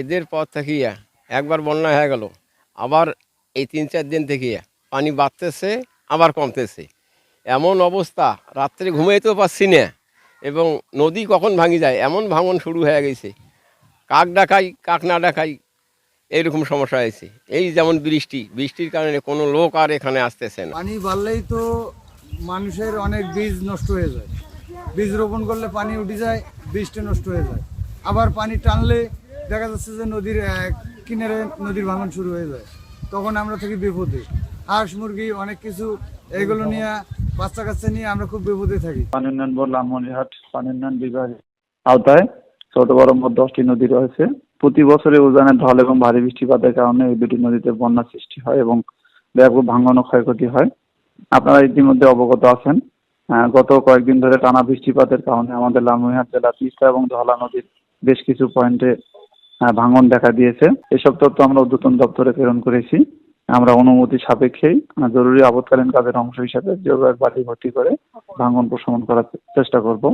এদের পর থেকে একবার বন্যা হয়ে গেল, আবার এই তিন চার দিন থেকে পানি বাড়তেছে, আবার কমতেছে। এমন অবস্থা, রাত্রে ঘুমাইতেও পারছি না, এবং নদী কখন ভাঙি যায়, এমন ভাঙন শুরু হয়ে গেছে। কাক ডাকাই কাক না ডাকাই এইরকম সমস্যা হয়েছে। এই যেমন বৃষ্টি বৃষ্টির কারণে কোনো লোক আর এখানে আসতেছে না। পানি বাড়লেই তো মানুষের অনেক বীজ নষ্ট হয়ে যায়। বীজ রোপণ করলে পানি উঠে যায় বৃষ্টি নষ্ট হয়ে যায়। আবার পানি টানলে দেখা যাচ্ছে যে নদীর কিনারে নদীর ভাঙন শুরু হয়ে যায়। তখন আমরা থাকি বিপদে। হাঁস মুরগি অনেক কিছু এগুলো নিয়ে বাচ্চা কাচ্চা নিয়ে আমরা খুব বিপদে থাকি। পানি উন্নয়ন বোর্ড লালমনিরহাট পানি উন্নয়ন বিভাগের আওতায় ছোট বড় মোট দশটি নদী রয়েছে। প্রতি বছরে উজানের ঢল এবং ভারী বৃষ্টিপাতের কারণে এই দুটি নদীতে বন্যা সৃষ্টি হয় এবং ব্যাপক ভাঙন ও ক্ষয়ক্ষতি হয়। আপনারা ইতিমধ্যে অবগত আছেন গত কয়েকদিন ধরে টানা বৃষ্টিপাতের কারণে আমাদের লালমনিরহাট জেলা তিস্তা এবং ধলা নদীর বেশ কিছু পয়েন্টে ভাঙন দেখা দিয়েছে। এসব তথ্য আমরা উদ্যতন দপ্তরে প্রেরণ করেছি। আমরা অনুমতি সাপেক্ষেই জরুরি আপৎকালীন কাজের অংশ হিসাবে জৈব বাড়ি ভর্তি করে ভাঙন প্রশমন করার চেষ্টা করব।